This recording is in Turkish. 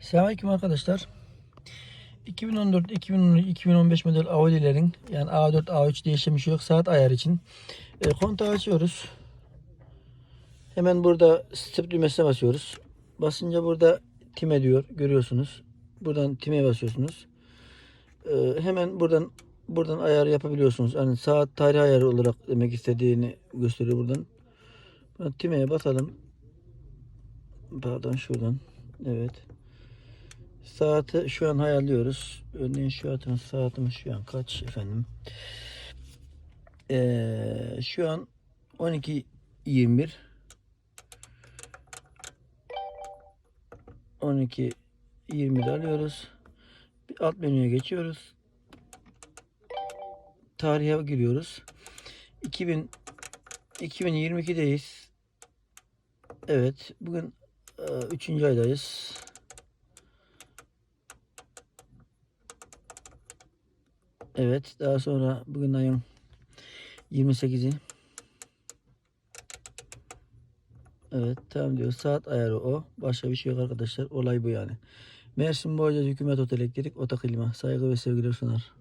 Selamünaleyküm arkadaşlar. 2014, 2013, 2015 model Audi'lerin yani A4, A3 değişen yok. Saat ayarı için. E, kontağı açıyoruz. Hemen burada step düğmesine basıyoruz. Basınca burada time diyor. Görüyorsunuz. Buradan time basıyorsunuz. E, hemen buradan buradan ayar yapabiliyorsunuz. Yani saat tarih ayarı olarak demek istediğini gösteriyor buradan. Buradan time'ye basalım. Pardon şuradan. Evet. Saati şu an ayarlıyoruz. Örneğin şu an saatimiz şu an kaç efendim? Ee, şu an 12.21 12.20'de alıyoruz. Bir alt menüye geçiyoruz. Tarihe giriyoruz. 2000 2022'deyiz. Evet. Bugün 3. aydayız. Evet. Daha sonra bugün ayın 28'i. Evet. Tamam diyor. Saat ayarı o. Başka bir şey yok arkadaşlar. Olay bu yani. Mersin Boğaziçi Hükümet Otel Elektrik Otoklima. Saygı ve sevgiler sunar.